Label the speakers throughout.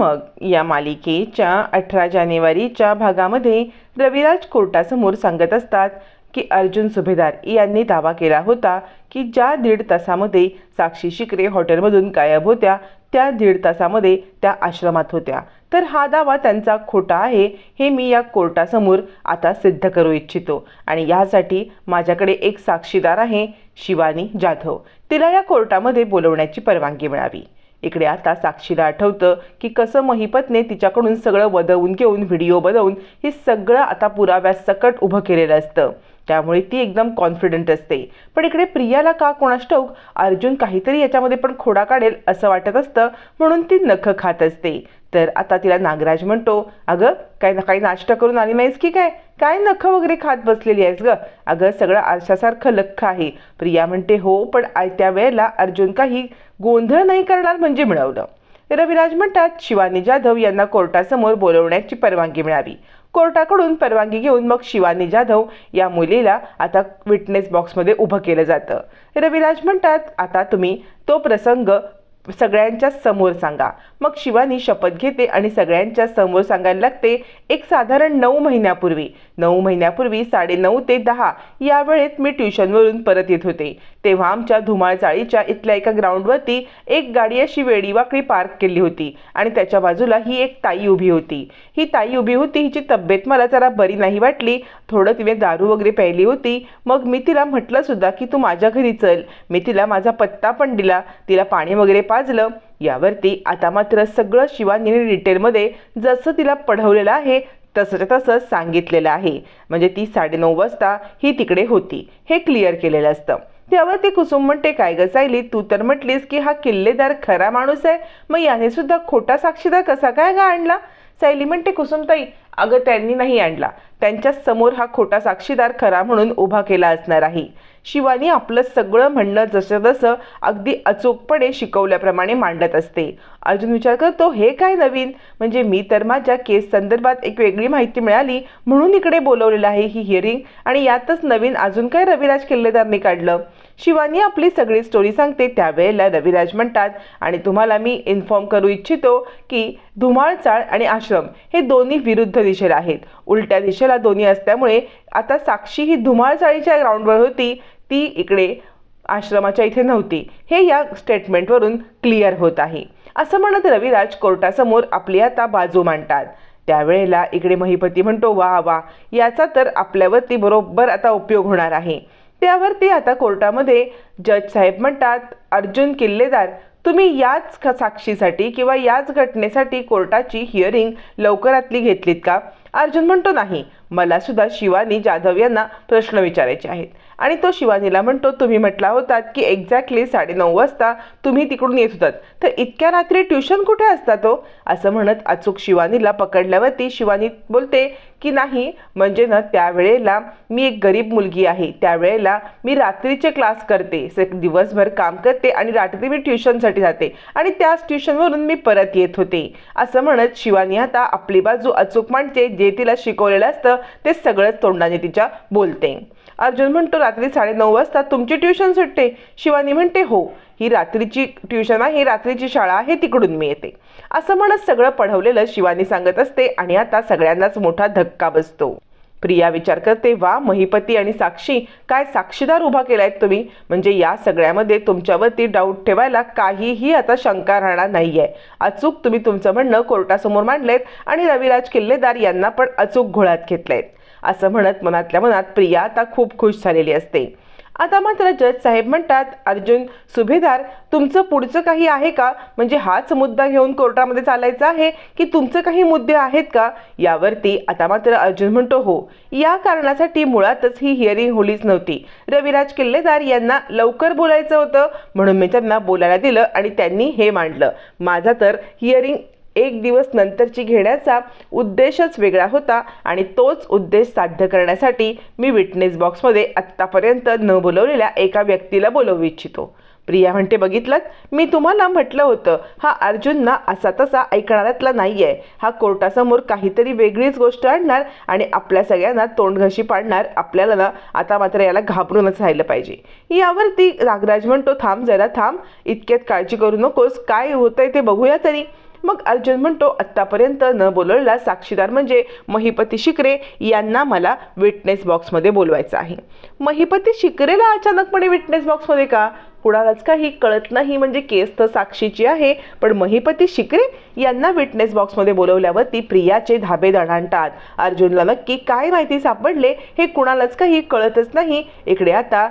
Speaker 1: मग या मालिकेच्या अठरा जानेवारीच्या भागामध्ये रविराज कोर्टासमोर सांगत असतात की अर्जुन सुभेदार यांनी दावा केला होता की ज्या दीड तासामध्ये साक्षी शिकरे हॉटेलमधून गायब होत्या त्या दीड तासामध्ये त्या आश्रमात होत्या. तर हा दावा त्यांचा खोटा आहे हे मी या कोर्टासमोर आता सिद्ध करू इच्छितो. आणि यासाठी माझ्याकडे एक साक्षीदार आहे शिवानी जाधव. तिला या कोर्टामध्ये बोलवण्याची परवानगी मिळावी. इकडे आता साक्षीला आठवतं की कसं महिपतने तिच्याकडून सगळं वदवून घेऊन व्हिडिओ बनवून हे सगळं आता पुराव्यासकट उभं केलेलं असतं. त्यामुळे ती एकदम कॉन्फिडंट असते. पण इकडे प्रियाला का कोणास ठाऊक अर्जुन काहीतरी याच्यामध्ये पण खोडा काढेल असं वाटत असतं म्हणून ती नखं खात असते. तर आता तिला नागराज म्हणतो अगं काय ना काही नाश्ता करून आली नाहीस की काय? काय नखं वगैरे खात बसलेली आहेस ग? अगं सगळं आरशासारखं लख्ख आहे. प्रिया म्हणते हो पण त्या वेळेला अर्जुन काही गोंधळ नाही करणार म्हणजे मिळवलं. रविराज म्हणतात शिवानी जाधव यांना कोर्टासमोर बोलवण्याची परवानगी मिळावी. कोर्टाकडून परवानगी घेऊन मग शिवानी जाधव या मुलीला आता विटनेस बॉक्समध्ये उभं केलं जातं. रविराज म्हणतात आता तुम्ही तो प्रसंग सगळ्यांच्या समोर सांगा. मग शिवानी शपथ घेते आणि सगळ्यांच्या समोर सांगायला लागते एक साधारण नऊ महिन्यापूर्वी. नऊ महिन्यापूर्वी साडेनऊ ते दहा या वेळेत मी ट्युशनवरून परत येत होते. तेव्हा आमच्या धुमाळचाळीच्या इथल्या एका ग्राउंडवरती एक गाडी अशी वेडीवाकडी पार्क केली होती आणि त्याच्या बाजूला ही एक ताई उभी होती. ही ताई उभी होती हिची तब्येत मला जरा बरी नाही वाटली. थोडं तिने दारू वगैरे प्यायली होती. मग मी तिला म्हटलं सुद्धा की तू माझ्या घरी चल. मी तिला माझा पत्ता पण दिला. तिला पाणी वगैरे पाजलं. यावरती आता मात्र सगळं शिवानीने डिटेलमध्ये जसं तिला पढवलेलं आहे तसंच्या तसंच सांगितलेलं आहे. म्हणजे ती साडेनऊ वाजता ही तिकडे होती. हे क्लिअर केलेलं असतं. त्यावर ती कुसुम म्हणते काय ग सायली तू तर म्हटलीस की हा किल्लेदार खरा माणूस आहे. मग याने सुद्धा खोटा साक्षीदार कसा काय गा आणला? सायली म्हणते कुसुमताई अगं त्यांनी नाही आणला. त्यांच्यासमोर हा खोटा साक्षीदार खरा म्हणून उभा केला असणार आहे. शिवानी आपलं सगळं म्हणणं जसं तसं अगदी अचूकपणे शिकवल्याप्रमाणे मांडत असते. अर्जुन विचार करतो हे काय नवीन? म्हणजे मी तर माझ्या केस संदर्भात एक वेगळी माहिती मिळाली म्हणून इकडे बोलवलेलं आहे ही हिअरिंग आणि यातच नवीन अजून काय रविराज किल्लेदारने काढलं? शिवानी आपली सगळी स्टोरी सांगते त्यावेळेला रविराज म्हणतात आणि तुम्हाला मी इन्फॉर्म करू इच्छितो की धुमाळचाळ आणि आश्रम हे दोन्ही विरुद्ध दिशेला आहेत. उलट्या दिशेला दोन्ही असल्यामुळे आता साक्षी ही धुमाळचाळीच्या ग्राउंडवर होती ती इकडे आश्रमाच्या इथे नव्हती. हे या स्टेटमेंटवरून क्लिअर होत आहे. असं म्हणत रविराज कोर्टासमोर आपली आता बाजू मांडतात. त्यावेळेला इकडे महिपती म्हणतो वा वा याचा तर आपल्यावरती बरोबर आता उपयोग होणार आहे. त्यावरती आता कोर्टामध्ये जज साहेब म्हणतात अर्जुन किल्लेदार तुम्ही याच साक्षीसाठी किंवा याच घटनेसाठी कोर्टाची हिअरिंग लवकरातली घेतलीत का? अर्जुन म्हणतो नाही. मला सुद्धा शिवानी जाधव यांना प्रश्न विचारायचे आहेत. आणि तो शिवानीला म्हणतो तुम्ही म्हटला होतात की एक्झॅक्टली साडेनऊ वाजता तुम्ही तिकडून येत होतात. तर इतक्या रात्री ट्युशन कुठे असता तो? असं म्हणत अचूक शिवानीला पकडल्यावरती शिवानी बोलते की नाही म्हणजे ना त्यावेळेला मी एक गरीब मुलगी आहे. त्यावेळेला मी रात्रीचे क्लास करते. दिवसभर काम करते आणि रात्री मी ट्युशनसाठी जाते. आणि त्याच ट्युशनवरून मी परत येत होते. असं म्हणत शिवानी आता आपली बाजू अचूक मांडते. जे तिला शिकवलेलं असतं ते सगळंच तोंडाने तिच्या बोलते. अर्जुन म्हणतो रात्री साडेनऊ वाजता तुमची ट्युशन सुटते. शिवानी म्हणते हो ही रात्रीची ट्युशन आहे रात्रीची शाळा आहे तिकडून मी येते. असं म्हणत सगळं पढवलेलं शिवानी सांगत असते आणि आता सगळ्यांनाच मोठा धक्का बसतो. प्रिया विचार करते वा महिपती आणि साक्षी काय साक्षीदार उभा केलायत तुम्ही? म्हणजे या सगळ्यामध्ये तुमच्यावरती डाऊट ठेवायला काहीही आता शंका राहणार नाही आहे अचूक तुम्ही तुमचं म्हणणं कोर्टासमोर मांडलेत आणि रविराज किल्लेदार यांना पण अचूक घोळ्यात घेतलेत. असं म्हणत मनातल्या मनात प्रिया आता खूप खुश झालेली असते. आता मात्र जज साहेब म्हणतात अर्जुन सुभेदार तुमचं पुढचं काही आहे का? म्हणजे हाच मुद्दा घेऊन कोर्टामध्ये चालायचा आहे की तुमचं काही मुद्दे आहेत का? यावरती आता मात्र अर्जुन म्हणतो हो. या कारणासाठी मुळातच ही हिअरिंग होलीच नव्हती. रविराज किल्लेदार यांना लवकर बोलायचं होतं म्हणून मी त्यांना बोलायला दिलं आणि त्यांनी हे मांडलं. माझा तर हिअरिंग एक दिवस नंतरची घेण्याचा उद्देशच वेगळा होता आणि तोच उद्देश साध्य करण्यासाठी मी विटनेस बॉक्समध्ये आत्तापर्यंत न बोलवलेल्या एका व्यक्तीला बोलवू इच्छितो. प्रिया म्हणते बघितलं मी तुम्हाला म्हटलं होतं हा अर्जुनना असा तसा ऐकणाऱ्यातला नाही आहे हा कोर्टासमोर काहीतरी वेगळीच गोष्ट आणणार आणि आपल्या सगळ्यांना तोंडघशी पाडणार. आपल्याला ना आता मात्र याला घाबरूनच राहिलं पाहिजे. यावरती रागराज म्हणतो थांब जरा थांब. इतक्यात काळजी करू नकोस. काय होतंय ते बघूया तरी. मग अर्जुन म्हणतो आत्तापर्यंत न बोलवलेला साक्षीदार म्हणजे महिपती शिकरे. यांना मला विटनेस बॉक्समध्ये बोलवायचं आहे. महिपती शिकरेला अचानकपणे विटनेस बॉक्समध्ये का? कुणालाच काही कळत नाही. म्हणजे केस तर साक्षीची आहे पण महिपती शिकरे यांना विटनेस बॉक्समध्ये बोलवल्यावरती प्रियाचे धाबे दणाणतात. अर्जुनला नक्की काय माहिती सापडले हे कुणालाच काही कळतच नाही. इकडे आता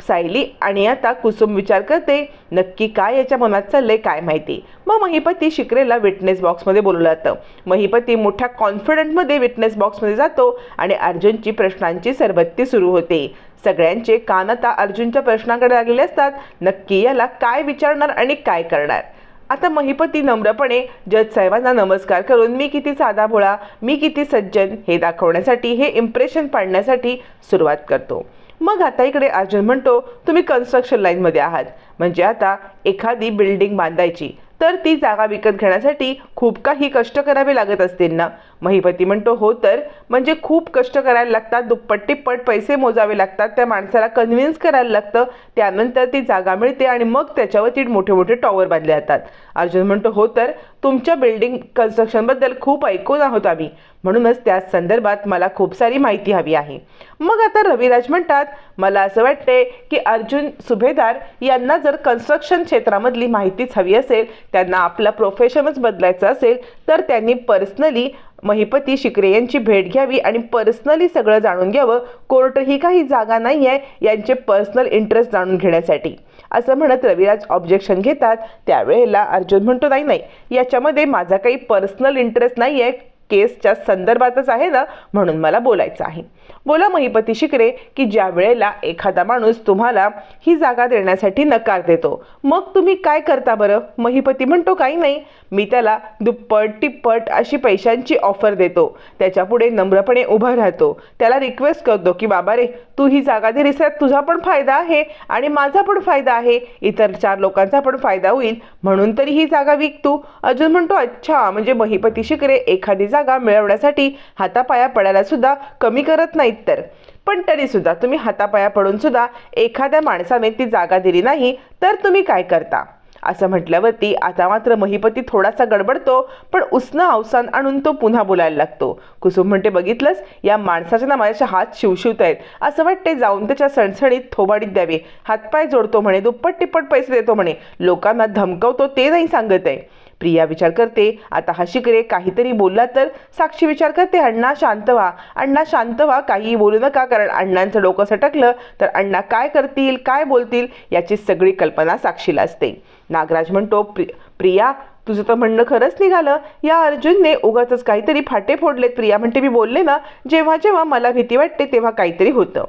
Speaker 1: सायली आणि आता कुसुम विचार करते नक्की काय याच्या मनात चाललंय काय माहिती? मग महिपती शिकरेला विटनेस बॉक्समध्ये बोलवलं जातं. महिपती मोठ्या कॉन्फिडंटमध्ये विटनेस बॉक्समध्ये जातो आणि अर्जुनची प्रश्नांची सरबत्ती सुरू होते. सगळ्यांचे कान आता अर्जुनच्या प्रश्नाकडे लागलेले असतात. नक्की याला काय विचारणार आणि काय करणार? आता महिपती नम्रपणे जज साहेबांना नमस्कार करून मी किती साधा भोळा मी किती सज्जन हे दाखवण्यासाठी हे इम्प्रेशन पाडण्यासाठी सुरुवात करतो. मग आता इकडे अर्जुन म्हणतो तुम्ही कन्स्ट्रक्शन लाईनमध्ये आहात. म्हणजे आता एखादी बिल्डिंग बांधायची तर ती जागा विकत घेण्यासाठी खूप काही कष्ट करावे लागत असतील ना? महिपती म्हणतो हो तर. म्हणजे खूप कष्ट करायला लागतात दुप्पट तिप्पट पैसे मोजावे लागतात त्या माणसाला कन्व्हिन्स करायला लागतं त्यानंतर ती जागा मिळते आणि मग त्याच्यावरती मोठे मोठे टॉवर बांधले जातात. अर्जुन म्हणतो हो तर. तुमच्या बिल्डिंग कन्स्ट्रक्शनबद्दल खूप ऐकून आहोत आम्ही. म्हणूनच त्या संदर्भात मला खूप सारी माहिती हवी आहे. मग आता रविराज म्हणतात मला असं वाटते की अर्जुन सुभेदार यांना जर कन्स्ट्रक्शन क्षेत्रामधली माहितीच हवी असेल त्यांना आपला प्रोफेशनच बदलायचं असेल तर त्यांनी पर्सनली महिपती शिकरे यांची भेट घ्यावी आणि पर्सनली सगळं जाणून घ्यावं. कोर्ट ही काही जागा नाही आहे यांचे पर्सनल इंटरेस्ट जाणून घेण्यासाठी. असं म्हणत रविराज ऑब्जेक्शन घेतात. त्यावेळेला अर्जुन म्हणतो नाही नाही याच्यामध्ये माझा काही पर्सनल इंटरेस्ट नाही आहे केसच्या संदर्भातच आहे ना म्हणून मला बोलायचं आहे. बोला महिपती शिकरे की ज्या वेळेला एखादा माणूस तुम्हाला ही जागा देण्यासाठी नकार देतो मग तुम्ही काय करता बरं? महिपती म्हणतो काही नाही मी त्याला दुप्पट तिप्पट अशी पैशांची ऑफर देतो. त्याच्यापुढे नम्रपणे उभा राहतो. त्याला रिक्वेस्ट करतो की बाबा रे तू ही जागा दे तर तुझा पण फायदा आहे आणि माझा पण फायदा आहे. इतर चार लोकांचा पण फायदा होईल म्हणून तरी ही जागा विक तू. अजून म्हणतो अच्छा म्हणजे महिपती शिकरे एखादी जागा मिळवण्यासाठी हातापाया पडायला सुद्धा कमी करत नाहीत तर. पण तरी सुद्धा तुम्ही हातापाया पडून सुद्धा एखाद्या माणसाने ती जागा दिली नाही तर तुम्ही काय करता? असं म्हटल्यावरती आता मात्र महिपती थोडासा गडबडतो पण उसनं अवसान आणून तो पुन्हा बोलायला लागतो. कुसुम म्हणते बघितलंस? या माणसाच्या ना माझ्याच्या हात शिवशिवत आहेत. असं वाटते जाऊन त्याच्या सणसणीत थोबाडीत द्यावे. हातपाय जोडतो म्हणे दुप्पट तिप्पट पैसे देतो म्हणे. लोकांना धमकवतो ते नाही सांगत आहे. प्रिया विचार करते. आता हा शिकरे काहीतरी बोलला तर साक्षी विचार करते अण्णा शांत व्हा. अण्णा शांत व्हा काही बोलू नका कारण अण्णांचं डोकं सटकलं. तर अण्णा काय करतील काय बोलतील याची सगळी कल्पना साक्षीला असते. नागराज म्हणतो प्रि प्रिया तुझं तर म्हणणं खरंच निघालं. या अर्जुनने उगाच काहीतरी फाटे फोडलेत. प्रिया म्हणते मी बोलले ना जेव्हा जेव्हा मला भीती वाटते तेव्हा काहीतरी होतं.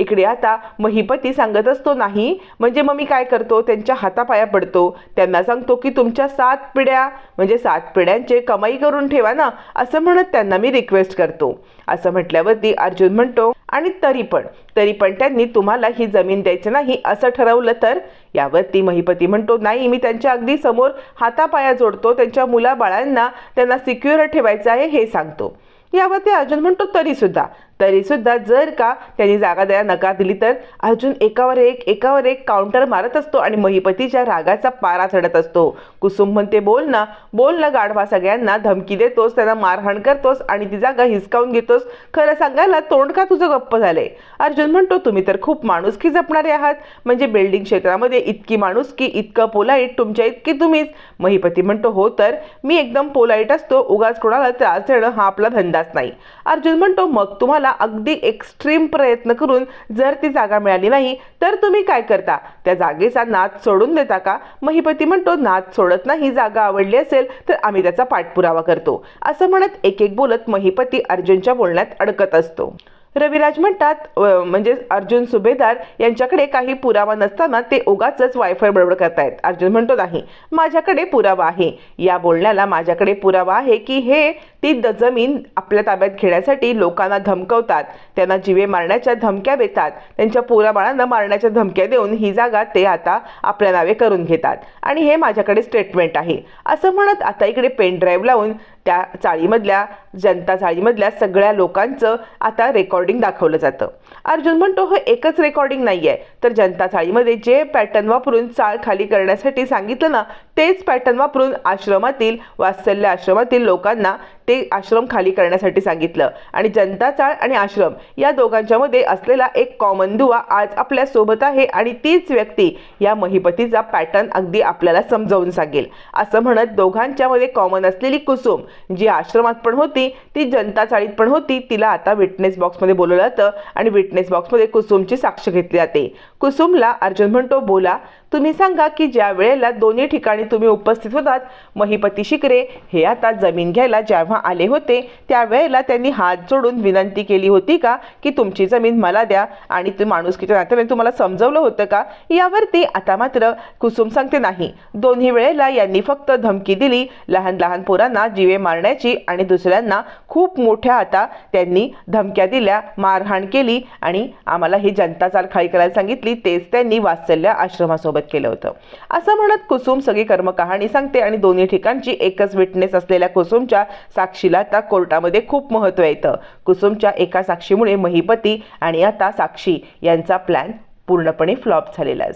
Speaker 1: इकडे आता महिपती सांगत असतो नाही. म्हणजे मग मी काय करतो? त्यांच्या हातापाया पडतो. त्यांना सांगतो की तुमच्या सात पिढ्या म्हणजे सात पिढ्यांचे कमाई करून ठेवा ना असं म्हणत त्यांना मी रिक्वेस्ट करतो. असं म्हटल्यावरती अर्जुन म्हणतो आणि तरी पण तरी पण त्यांनी तुम्हाला ही जमीन द्यायची नाही असं ठरवलं तर? यावरती महिपती म्हणतो नाही मी त्यांच्या अगदी समोर हातापाया जोडतो. त्यांच्या मुलाबाळांना त्यांना सिक्युअर ठेवायचं आहे हे सांगतो. यावरती अर्जुन म्हणतो तरीसुद्धा तरीसुद्धा जर का त्यांनी जागा द्यायला नकार दिली तर अर्जुन एकावर एक एकावर एक काउंटर मारत असतो आणि महिपतीच्या रागाचा पारा चढत असतो. कुसुम म्हणते बोल ना बोल ना गाढवा सगळ्यांना धमकी देतोस त्यांना मारहाण करतोस आणि ती जागा हिसकावून घेतोस. खरं सांगायला तोंड का तुझं गप्प झालंय? अर्जुन म्हणतो तुम्ही तर खूप माणुसकी जपणारे आहात. म्हणजे बिल्डिंग क्षेत्रामध्ये इतकी माणुसकी इतकं पोलाईट तुमच्या इतकी तुम्हीच. महिपती म्हणतो हो तर मी एकदम पोलाईट असतो. उगाच कोणाला त्रास देणं हा आपला धंदाच नाही. अर्जुन म्हणतो मग तुम्हाला अगदी एक्स्ट्रीम प्रयत्न करून जर ती जागा मिळाली नाही तर तुम्ही काय करता? त्या जागेचा नाद सोडून देता का? महिपती म्हणतो नाद सोडत नाही जागा आवडली असेल तर आम्ही त्याचा पाठपुरावा करतो. असं म्हणत एक एक बोलत महिपती अर्जुनच्या बोलण्यात अडकत असतो. रविराज म्हणतात म्हणजे अर्जुन सुभेदार यांच्याकडे काही पुरावा नसताना ते उगाच वायफाय बडबड करतायत. अर्जुन म्हणतो नाही माझ्याकडे पुरावा आहे. या बोलण्याला माझ्याकडे पुरावा आहे की हे ती द जमीन आपल्या ताब्यात घेण्यासाठी लोकांना धमकवतात. त्यांना जिवे मारण्याच्या धमक्या देतात. त्यांच्या पुराबाळांना मारण्याच्या धमक्या देऊन ही जागा ते आता आपल्या नावे करून घेतात. आणि हे माझ्याकडे स्टेटमेंट आहे. असं म्हणत आता इकडे पेन ड्राईव्ह लावून त्या चाळीमधल्या जनता चाळीमधल्या सगळ्या लोकांचं आता रेकॉर्डिंग दाखवलं जातं. अर्जुन म्हणतो हे एकच रेकॉर्डिंग नाही आहे तर जनता चाळीमध्ये जे पॅटर्न वापरून चाळ खाली करण्यासाठी सांगितलं ना तेच पॅटर्न वापरून आश्रमातील वात्सल्य आश्रमातील लोकांना ते आश्रम खाली करण्यासाठी सांगितलं. आणि जनता चाळ आणि आश्रम या दोघांच्यामध्ये असलेला एक कॉमन दुवा आज आपल्यासोबत आहे आणि तीच व्यक्ती या महिपतीचा पॅटर्न अगदी आपल्याला समजावून सांगेल. असं म्हणत दोघांच्यामध्ये कॉमन असलेली कुसुम जी आश्रमात पण होती ती जनता चाळीत पण होती तिला आता विटनेस बॉक्समध्ये बोलवलं जातं आणि विटनेस बॉक्समध्ये कुसुमची साक्ष घेतली जाते. कुसुमला अर्जुन म्हणतो बोला तुम्ही सांगा की ज्या वेळेला दोन्ही ठिकाणी तुम्ही उपस्थित होतात महिपती शिकरे हे आता जमीन घ्यायला जेव्हा आले होते त्यावेळेला त्यांनी हात जोडून विनंती केली होती का की तुमची जमीन मला द्या आणि ते माणुसकीच्या नात्याने तुम्हाला समजवलं होतं का? यावरती आता मात्र कुसुम सांगते नाही. दोन्ही वेळेला यांनी फक्त धमकी दिली. लहान लहान पोरांना जीवे मारण्याची आणि दुसऱ्यांना खूप मोठ्या आता त्यांनी धमक्या दिल्या मारहाण केली आणि आम्हाला ही जनता चालखाळी करायला सांगितली. तेच त्यांनी वात्सल्य आश्रमासोबत केलं होतं. असं म्हणत कुसुम सगळी कर्मकहाणी सांगते आणि दोन्ही ठिकाणची एकच विटनेस असलेल्या कुसुमच्या साक्षीला आता कोर्टामध्ये खूप महत्त्व येतं कुसुमच्या एका साक्षीमुळे महिपती आणि आता साक्षी यांचा प्लॅन पूर्णपणे फ्लॉप झालेला आहे.